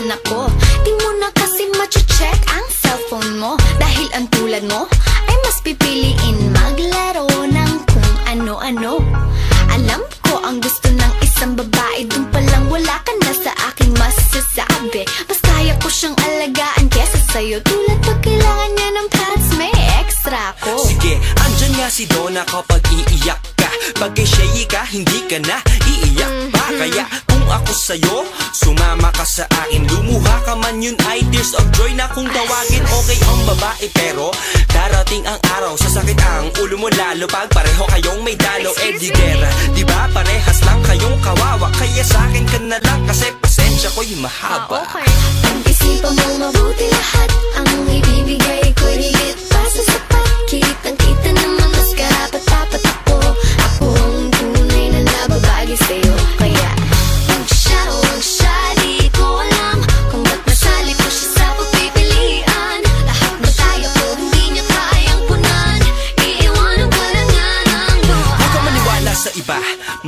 din ako. Di mo na kasi macho-check ang cellphone mo. Dahil ang tulad mo ay mas pipiliin maglaro ng kung ano-ano. Alam ko ang gusto ng isang babae. Dun palang wala ka na sa aking masasabi. Mas kaya ko siyang alagaan kesa sa'yo. Tulad pag kailangan niya ng parents may extra ko Sige, andyan nga si Donna kapag iiyak ka. Pag kay Shay ka, hindi ka na iiyak pa. Mhm. Kaya sa'yo, sumama ka sa akin Lumuha ka man yun ay tears of joy na kung tawagin. Okay ang babae pero darating ang araw Sasakit ang ulo mo lalo pag pareho kayong may dalo. Eh di gera, di ba? Parehas lang kayong kawawa. Kaya sa akin ka na lang kasi pasensya ko'y mahaba. Pag-isipan mo mabuti lahat Ang ibibigay ko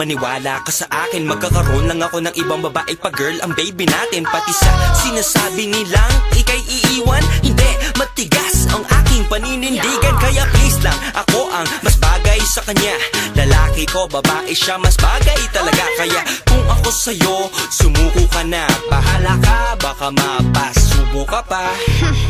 Maniwala ka sa akin Magkakaroon lang ako ng ibang babae pa girl. Ang baby natin Pati sa sinasabi nilang Ika'y iiwan. Hindi, matigas ang aking paninindigan. Kaya please lang, ako ang mas bagay sa kanya. Lalaki ko, babae siya Mas bagay talaga. Kaya kung ako sa'yo Sumuko ka na. Bahala ka, baka mapasubo ka pa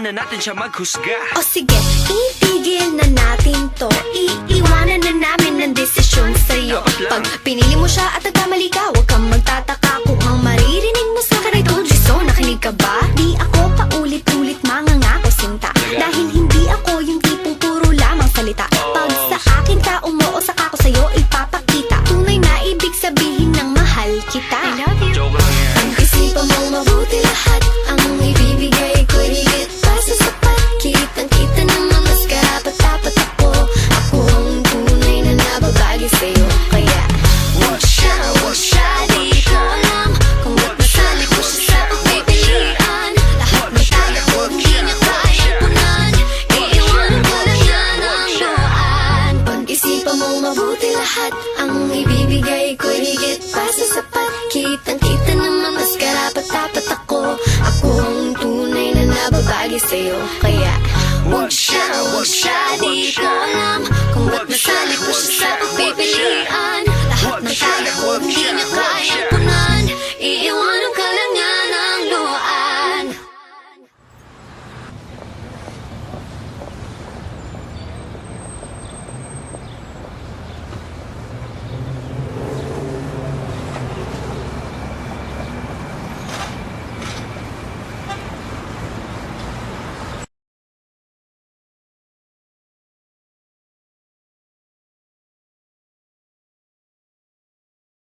Hayaan na natin siya maghusga. O sige, itigil na natin to. Iiwanan na namin ng desisyon sa'yo. Dapat lang. Pag pinili mo siya at nagkamali ka Huwag sa'yo Kaya, wag siya, wag siya